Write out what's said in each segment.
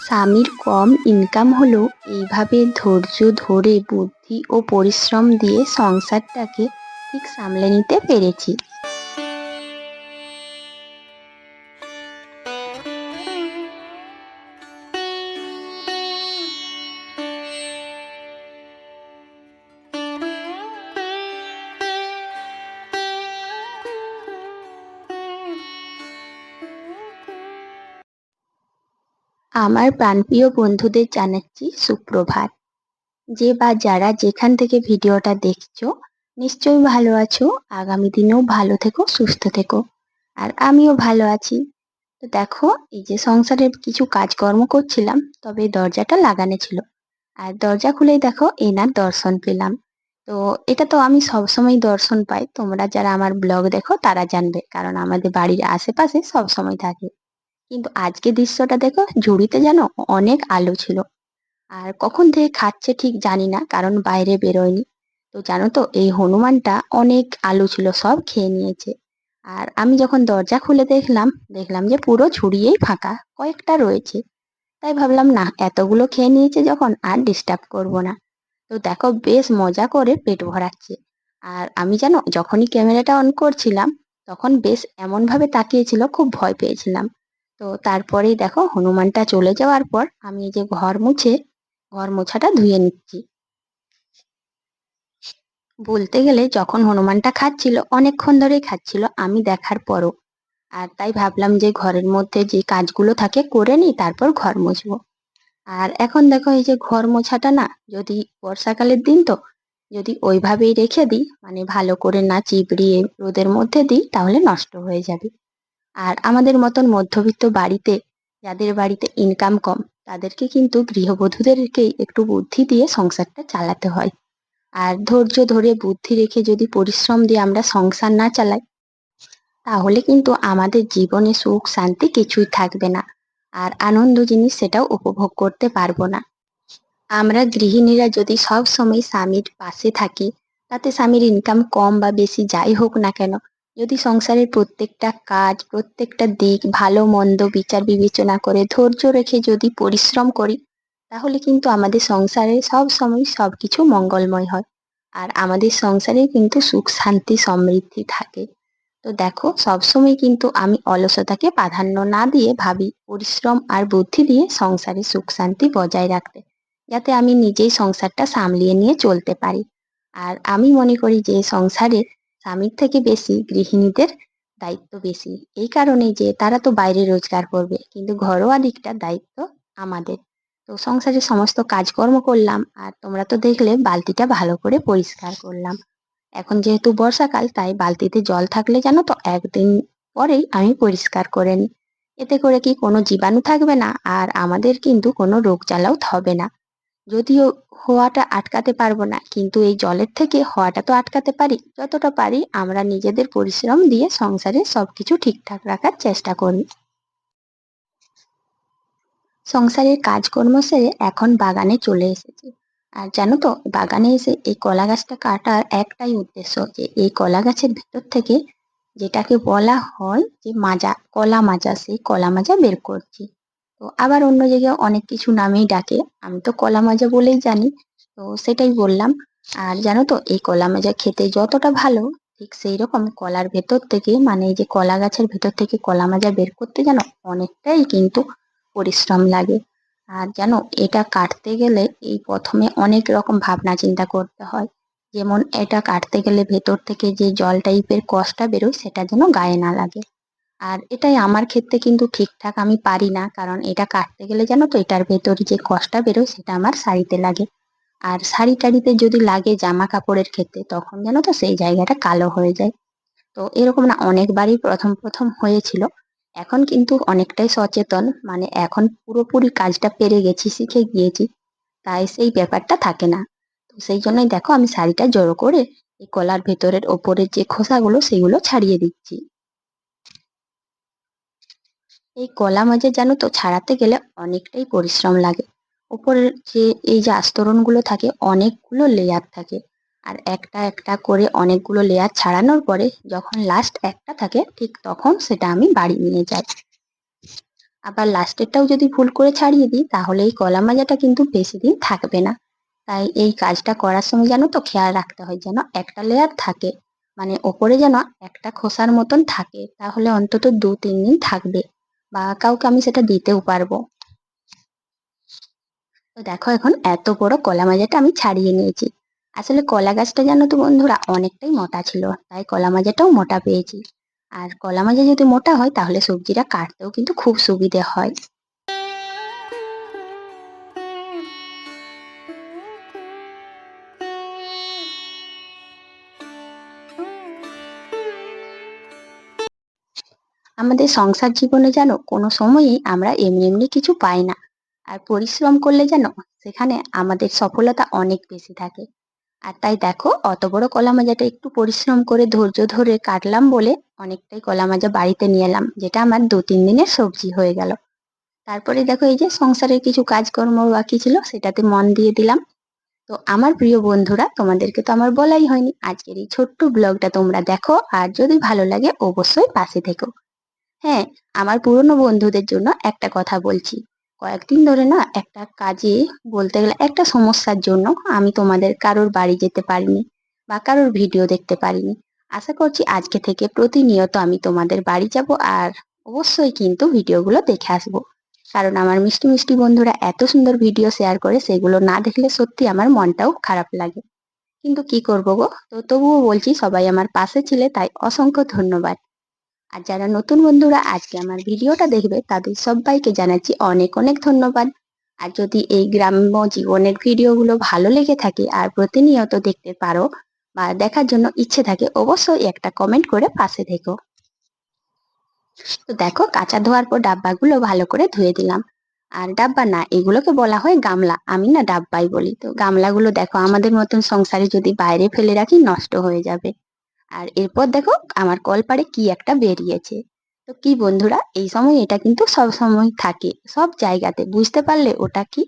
স্বামীর কম ইনকাম হলেও এইভাবে ধৈর্য ধরে, বুদ্ধি ও পরিশ্রম দিয়ে সংসারটাকে ঠিক সামলে নিতে পেরেছি। আমার প্রাণপ্রিয় বন্ধুদের জানাচ্ছি সুপ্রভাত। যে বা যারা যেখান থেকে ভিডিওটা দেখছ, নিশ্চয়ই ভালো আছো। আগামী দিনেও ভালো থেকো, সুস্থ থেকো। আর আমিও ভালো আছি। তো দেখো, এই যে সংসারের কিছু কাজকর্ম করছিলাম, তবে দরজাটা লাগানো ছিল। আর দরজা খুলেই দেখো, এনার দর্শন পেলাম। তো এটা তো আমি সবসময় দর্শন পাই। তোমরা যারা আমার ব্লগ দেখো, তারা জানবে। কারণ আমাদের বাড়ির আশেপাশে সবসময় থাকে। কিন্তু আজকে দৃশ্যটা দেখো, ঝুড়িতে যেন অনেক আলো ছিল। আর কখন থেকে খাচ্ছে ঠিক জানি না, কারণ বাইরে বেরোয়নি। তো জানো তো, এই হনুমানটা অনেক আলু ছিল, সব খেয়ে নিয়েছে। আর আমি যখন দরজা খুলে দেখলাম দেখলাম যে পুরো ঝুড়িয়েই ফাঁকা, কয়েকটা রয়েছে। তাই ভাবলাম, না, এতগুলো খেয়ে নিয়েছে যখন, আর ডিস্টার্ব করব না। তো দেখো, বেশ মজা করে পেট ভরাচ্ছে। আর আমি জানো, যখনই ক্যামেরাটা অন করছিলাম, তখন বেশ এমনভাবে তাকিয়েছিল খুব ভয় পেয়েছিলাম। তো তারপরেই দেখো হনুমানটা চলে যাওয়ার পর আমি যে ঘর মুছে, ঘর মোছাটা ধুয়ে নিচ্ছি। বলতে গেলে যখন হনুমানটা খাচ্ছিল, অনেকক্ষণ ধরেই খাচ্ছিল, আমি দেখার পরও। আর তাই ভাবলাম যে ঘরের মধ্যে যে কাজগুলো থাকে করে নিই, তারপর ঘর মুছবো। আর এখন দেখো এই যে ঘর মোছাটা না, যদি বর্ষাকালের দিন তো, যদি ওইভাবেই রেখে দিই মানে ভালো করে না চিবড়িয়ে রোদের মধ্যে দিই, তাহলে নষ্ট হয়ে যাবে। আর আমাদের মতন মধ্যবিত্ত বাড়িতে যাদের বাড়িতে ইনকাম কম, তাদেরকে কিন্তু গৃহবধূদেরকেই একটু বুদ্ধি দিয়ে সংসারটা চালাতে হয়। আর ধৈর্য ধরে, বুদ্ধি রেখে যদি পরিশ্রম দিয়ে আমরা সংসার না চালাই, তাহলে কিন্তু আমাদের জীবনে সুখ শান্তি কিছুই থাকবে না। আর আনন্দ জিনিস সেটাও উপভোগ করতে পারব না। আমরা গৃহিণীরা যদি সব সময় স্বামীর পাশে থাকি, তাতে স্বামীর ইনকাম কম বা বেশি যাই হোক না কেন যদি সংসারের প্রত্যেকটা কাজ, প্রত্যেকটা দিক ভালো, মন্দ বিচার বিবেচনা করে ধৈর্য রেখে যদি পরিশ্রম করি, তাহলে কিন্তু আমাদের সংসারে সব সময় সব কিছু মঙ্গলময় হয়। আর আমাদের সংসারে কিন্তু সুখ, শান্তি, সমৃদ্ধি থাকে। তো দেখো, সবসময় কিন্তু আমি অলসতাকে প্রাধান্য না দিয়ে ভাবি পরিশ্রম আর বুদ্ধি দিয়ে সংসারে সুখ, শান্তি বজায় রাখতে, যাতে আমি নিজেই সংসারটা সামলিয়ে নিয়ে চলতে পারি। আর আমি মনে করি যে সংসারে স্বামীর থেকে বেশি, গৃহিণীদের দায়িত্ব বেশি। এই কারণে যে তারা তো বাইরে রোজগার করবে, কিন্তু ঘরোয়া দিকটার দায়িত্ব আমাদের। তো সংসারে সমস্ত কাজকর্ম করলাম, আর তোমরা তো দেখলে বালতিটা ভালো করে পরিষ্কার করলাম। এখন যেহেতু বর্ষাকাল, তাই বালতিতে জল থাকলে জানো তো, একদিন পরেই আমি পরিষ্কার করে নিই এতে করে কি কোনো জীবাণু থাকবে না, আর আমাদের কিন্তু কোনো রোগ জ্বালাও হবে না। যদিও হওয়াটা আটকাতে পারব না, কিন্তু এই জলের থেকে হওয়াটা তো আটকাতে পারি। যতটা পারি আমরা নিজেদের পরিশ্রম দিয়ে সংসারে সবকিছু ঠিকঠাক রাখার চেষ্টা করি। সংসারের কাজকর্ম সেরে এখন বাগানে চলে এসেছি। আর জানো তো, বাগানে এসে এই কলা গাছটা কাটার একটাই উদ্দেশ্য যে এই কলা গাছের ভেতর থেকে যেটাকে বলা হয় যে মাজা, কলা মাজা, সেই কলা মাজা বের করছি। তো আবার অন্য জায়গায় অনেক কিছু নামেই ডাকে। আমি তো কলা মাজা বলেই জানি, তো সেটাই বললাম। আর জানো তো, এই কলা মাজা খেতে যতটা ভালো, ঠিক সেই রকম কলার ভেতর থেকে মানে এই যে কলা গাছের ভেতর থেকে কলা মাজা বের করতে জানো অনেকটাই কিন্তু পরিশ্রম লাগে। আর জানো, এটা কাটতে গেলে এই প্রথমে অনেক রকম ভাবনা চিন্তা করতে হয়। যেমন এটা কাটতে গেলে ভেতর থেকে যে জল টাইপের কষটা বেরোয়, সেটা যেন গায়ে না লাগে। আর এটাই আমার ক্ষেত্রে কিন্তু ঠিকঠাক আমি পারি না। কারণ এটা কাটতে গেলে জানো তো, এটার ভেতর যে কষটা বেরোয় সেটা আমার শাড়িতে লাগে। আর শাড়ি টাড়িতে যদি লাগে জামা কাপড়ের ক্ষেত্রে, তখন যেন তো সেই জায়গাটা কালো হয়ে যায়। তো এরকম না, অনেকবারই প্রথম প্রথম হয়েছিল। এখন কিন্তু অনেকটাই সচেতন। মানে এখন পুরোপুরি কাজটা পেরে গেছি, শিখে গিয়েছি। তাই সেই ব্যাপারটা থাকে না। তো সেই জন্যই দেখো আমি শাড়িটা জড়ো করে এই কলার ভেতরের ওপরের যে খোসাগুলো, সেগুলো ছাড়িয়ে দিচ্ছি। এই কলা মাজা জানো তো, ছাড়াতে গেলে অনেকটাই পরিশ্রম লাগে। ওপরের যে, এই যে আস্তরণগুলো থাকে, অনেকগুলো লেয়ার থাকে। আর একটা একটা করে অনেকগুলো লেয়ার ছাড়ানোর পরে যখন লাস্ট একটা থাকে, ঠিক তখন সেটা আমি বাড়ি নিয়ে যাই। আবার লাস্টেরটাও যদি ভুল করে ছাড়িয়ে দিই, তাহলে এই কলা মাজাটা কিন্তু বেশি দিন থাকবে না। তাই এই কাজটা করার সময় যেন তো, খেয়াল রাখতে হয় যেন একটা লেয়ার থাকে। মানে ওপরে যেন একটা খোসার মতন থাকে, তাহলে অন্তত দু তিন দিন থাকবে। বা কাউকে আমি সেটা দিতেও পারব। তো দেখো এখন এত বড় কলা মাজাটা আমি ছাড়িয়ে নিয়েছি। আসলে কলা গাছটা জানো তো বন্ধুরা, অনেকটাই মোটা ছিল, তাই কলা মাজাটাও মোটা পেয়েছি। আর কলা মাজা যদি মোটা হয়, তাহলে সবজিটা কাটতেও কিন্তু খুব সুবিধে হয়। আমাদের সংসার জীবনে যেন কোনো সময়ই আমরা এমনি এমনি কিছু পাই না। আর পরিশ্রম করলে যেন সেখানে আমাদের সফলতা অনেক বেশি থাকে। আর তাই দেখো, অত বড় কলা মাজাটা একটু পরিশ্রম করে ধৈর্য ধরে কাটলাম বলে অনেকটাই কলা মাজা বাড়িতে নিয়ে এলাম, যেটা আমার দু, তিন দিনের সবজি হয়ে গেল। তারপরে দেখো, এই যে সংসারের কিছু কাজকর্ম বাকি ছিল, সেটাতে মন দিয়ে দিলাম। তো আমার প্রিয় বন্ধুরা, তোমাদেরকে তো আমার বলাই হয়নি, আজকের এই ছোট্ট ব্লগটা তোমরা দেখো, আর যদি ভালো লাগে অবশ্যই পাশে থেকো। হ্যাঁ আমার পুরনো বন্ধুদের জন্য একটা কথা বলছি। কয়েকদিন ধরে না একটা কাজে বলতে গেলে একটা সমস্যার জন্য আমি তোমাদের কারোর বাড়ি যেতে পারিনি বা কারোর ভিডিও দেখতে পারিনি। আশা করছি আজকে থেকে প্রতিনিয়ত আমি তোমাদের বাড়ি যাব আর অবশ্যই কিন্তু ভিডিওগুলো দেখে আসব। কারণ আমার মিষ্টি মিষ্টি বন্ধুরা এত সুন্দর ভিডিও শেয়ার করে সেগুলো না দেখলে সত্যি আমার মনটাও খারাপ লাগে। কিন্তু কি করব গো? তো তবুও বলছি সবাই আমার পাশে ছিলে, তাই অসংখ্য ধন্যবাদ। আর যারা নতুন বন্ধুরা, আজকে আমার ভিডিওটা দেখবে, তাদের সবাইকে জানাচ্ছি অনেক অনেক ধন্যবাদ। আর যদি এই গ্রাম্য জীবনের ভিডিওগুলো ভালো লেগে থাকে আর প্রতিনিয়ত দেখতে পারো বা দেখার জন্য ইচ্ছে থাকে, অবশ্যই একটা কমেন্ট করে পাশে থেকো। তো দেখো, কাঁচা ধোয়ার পর ডাব্বাগুলো ভালো করে ধুয়ে দিলাম। আর ডাব্বা না, এগুলোকে বলা হয় গামলা। আমি না ডাব্বাই বলি। তো গামলাগুলো দেখো, আমাদের মতন সংসারে যদি বাইরে ফেলে রাখি, নষ্ট হয়ে যাবে। আর এরপর দেখো আমার কলপাড়ে কি একটা বেরিয়েছে। তো কি বন্ধুরা, এই সময় এটা কিন্তু সব সময় থাকে। সব জায়গাতে বুঝতে পারলে ওটা কি?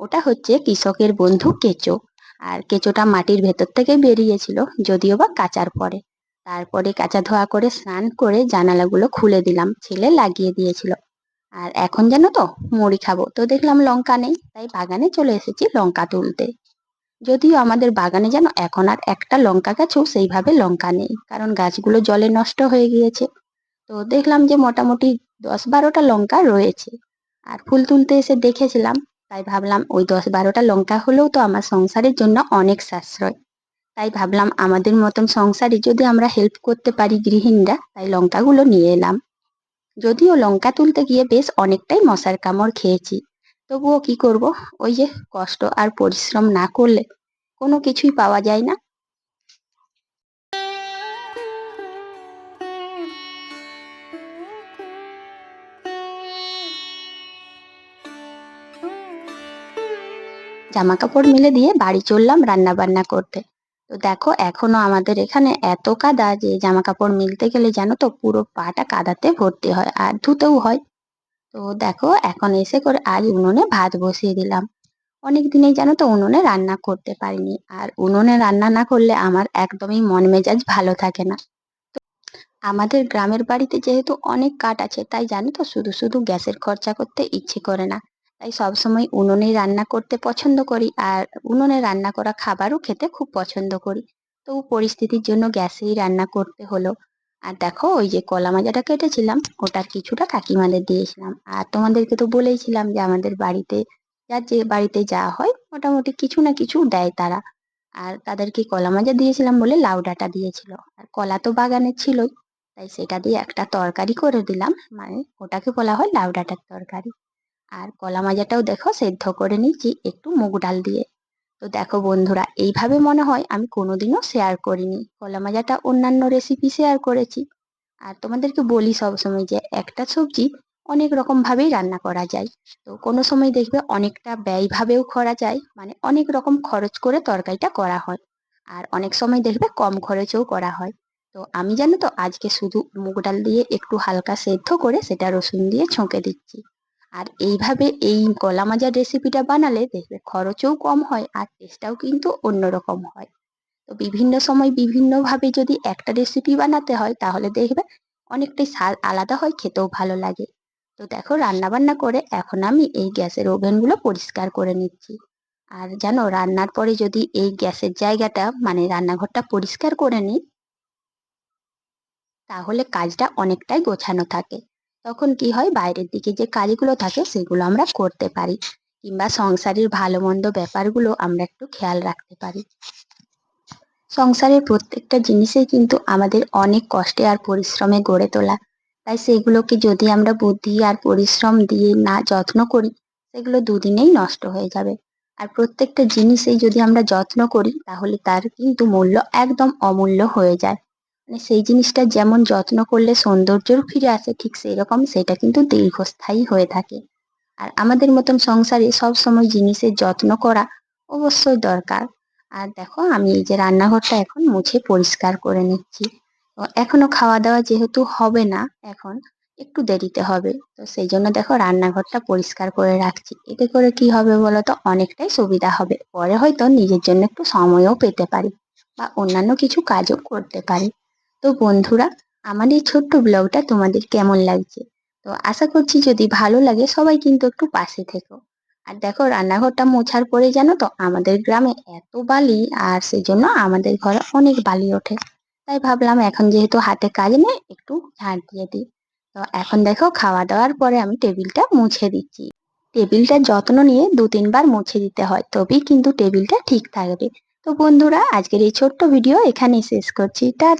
ওটা হচ্ছে কৃষকের বন্ধু কেঁচো। আর কেঁচোটা মাটির ভেতর থেকে বেরিয়েছিল, যদিও বা কাচার পরে। তারপরে কাঁচা ধোয়া করে স্নান করে জানালাগুলো খুলে দিলাম, ছেলে লাগিয়ে দিয়েছিল। আর এখন জানো তো, মুড়ি খাব। তো দেখলাম লঙ্কা নেই, তাই বাগানে চলে এসেছি লঙ্কা তুলতে। যদিও আমাদের বাগানে যেন এখন আর একটা লঙ্কা গাছও সেইভাবে লঙ্কা নেই, কারণ গাছগুলো জলে নষ্ট হয়ে গিয়েছে। তো দেখলাম যে মোটামুটি দশ বারোটা লঙ্কা রয়েছে। আর ফুল তুলতে এসে দেখেছিলাম, তাই ভাবলাম ওই দশ বারোটা লঙ্কা হলেও তো আমার সংসারের জন্য অনেক সাশ্রয়। তাই ভাবলাম আমাদের মতন সংসারে যদি আমরা হেল্প করতে পারি গৃহিণীরা, তাই লঙ্কাগুলো নিয়ে এলাম। যদিও লঙ্কা তুলতে গিয়ে বেশ অনেকটাই মশার কামড় খেয়েছি তবুও কি করব? ওই যে কষ্ট আর পরিশ্রম না করলে কোনো কিছুই পাওয়া যায় না। জামা কাপড় মিলে দিয়ে বাড়ি চললাম রান্না বান্না করতে। তো দেখো, এখনও আমাদের এখানে এত কাদা যে জামা কাপড় মিলতে গেলে জানো তো পুরো পাটা কাদাতে ভর্তি হয় আর ধুতেও হয়। তো দেখো, এখন এসে করে আজ উনুনে ভাত বসিয়ে দিলাম। অনেক দিনেই জানো তো উনুনে রান্না করতে পারিনি। আর উনুনে রান্না না করলে আমার একদমই মন মেজাজ ভালো থাকে না। আমাদের গ্রামের বাড়িতে যেহেতু অনেক কাঠ আছে, তাই জানো তো শুধু শুধু গ্যাসের খরচা করতে ইচ্ছে করে না। তাই সবসময় উনুনেই রান্না করতে পছন্দ করি আর উনুনে রান্না করা খাবারও খেতে খুব পছন্দ করি। তো পরিস্থিতির জন্য গ্যাসেই রান্না করতে হলো। আর দেখো, ওই যে কলা মাজাটা কেটেছিলাম ওটার কিছুটা কাকিমাদের দিয়েছিলাম। আর তোমাদেরকে তো বলেইছিলাম যে আমাদের বাড়িতে, যার যে বাড়িতে যাওয়া হয়, মোটামুটি কিছু না কিছু দেয় তারা। আর তাদেরকে কলা মাজা দিয়েছিলাম বলে লাউ ডাঁটা দিয়েছিল। আর কলা তো বাগানে ছিলই, তাই সেটা দিয়ে একটা তরকারি করে দিলাম। মানে ওটাকে বলা হয় লাউ ডাঁটার তরকারি। আর কলা মাজাটাও দেখো, সেদ্ধ করে নিয়েছি, একটু মুগ ডাল দিয়ে। তো দেখো বন্ধুরা, এইভাবে মনে হয় আমি কোনোদিনও শেয়ার করিনি। কলা মাজাটা অন্যান্য রেসিপি শেয়ার করেছি। আর তোমাদেরকে বলি সবসময় যে একটা সবজি অনেক রকম ভাবেই রান্না করা যায়। তো কোনো সময় দেখবে অনেকটা ব্যয়ভাবেও করা যায় মানে অনেক রকম খরচ করে তরকারিটা করা হয়। আর অনেক সময় দেখবে কম খরচেও করা হয়। তো আমি জানো তো, আজকে শুধু মুগ ডাল দিয়ে একটু হালকা সেদ্ধ করে সেটা রসুন দিয়ে ছঁকে দিচ্ছি। আর এইভাবে এই গলা মাজার রেসিপিটা বানালে দেখবে খরচও কম হয় আর টেস্টটাও কিন্তু অন্যরকম হয়। তো বিভিন্ন সময় বিভিন্নভাবে যদি একটা রেসিপি বানাতে হয় তাহলে দেখবে অনেকটাই স্বাদ আলাদা হয়, খেতেও ভালো লাগে। তো তো দেখো রান্না বান্না করে এখন আমি এই গ্যাসের ওভেনগুলো পরিষ্কার করে নিচ্ছি। আর জানো রান্নার পরে যদি এই গ্যাসের জায়গাটা মানে রান্নাঘরটা পরিষ্কার করে নিই, তাহলে কাজটা অনেকটাই গোছানো থাকে। তখন কি হয়? বাইরের দিকে যে কাজগুলো থাকে, সেগুলো আমরা করতে পারি। কিংবা সংসারের ভালো মন্দ ব্যাপারগুলো আমরা একটু খেয়াল রাখতে পারি। সংসারের প্রত্যেকটা জিনিসেই কিন্তু আমাদের অনেক কষ্টে আর পরিশ্রমে গড়ে তোলা। তাই সেগুলোকে যদি আমরা বুদ্ধি আর পরিশ্রম দিয়ে না যত্ন করি, সেগুলো দুদিনেই নষ্ট হয়ে যাবে। আর প্রত্যেকটা জিনিসেই যদি আমরা যত্ন করি, তাহলে তার কিন্তু মূল্য একদম অমূল্য হয়ে যায়। মানে সেই জিনিসটা যেমন যত্ন করলে সৌন্দর্য ফিরে আসে, ঠিক সেই রকম সেটা কিন্তু দীর্ঘস্থায়ী হয়ে থাকে। আর আমাদের মতন সংসারে সব সময় জিনিসের যত্ন করা অবশ্যই দরকার। আর দেখো, আমি এই যে রান্নাঘরটা এখন মুছে পরিষ্কার করে নিচ্ছি। তো এখনও খাওয়া দাওয়া যেহেতু হবে না এখন, একটু দেরিতে হবে। তো সেই জন্য দেখো, রান্নাঘরটা পরিষ্কার করে রাখছি। এতে করে কি হবে বলো তো অনেকটাই সুবিধা হবে। পরে হয়তো নিজের জন্য একটু সময়ও পেতে পারি বা অন্যান্য কিছু কাজও করতে পারি। তো বন্ধুরা, আমার এই ছোট্ট ব্লগটা তোমাদের কেমন লাগছে? তো আশা করছি যদি ভালো লাগে সবাই কিন্তু একটু পাশে থেকো। আর দেখো, রান্নাঘরটা মোছার পরে জানো তো, আমাদের গ্রামে এত বালি আর সেই জন্য আমাদের ঘরে অনেক বালি ওঠে। তাই ভাবলাম এখন যেহেতু হাতে কাজ নেই, একটু ঝাড় দিয়ে দিই। তো এখন দেখো, খাওয়া দাওয়ার পরে আমি টেবিলটা মুছে দিচ্ছি। টেবিলটার যত্ন নিয়ে দু তিনবার মুছে দিতে হয়, তবেই কিন্তু টেবিলটা ঠিক থাকবে। তো বন্ধুরা, আজকের এই ছোট্ট ভিডিও এখানেই শেষ করছি। টাটা!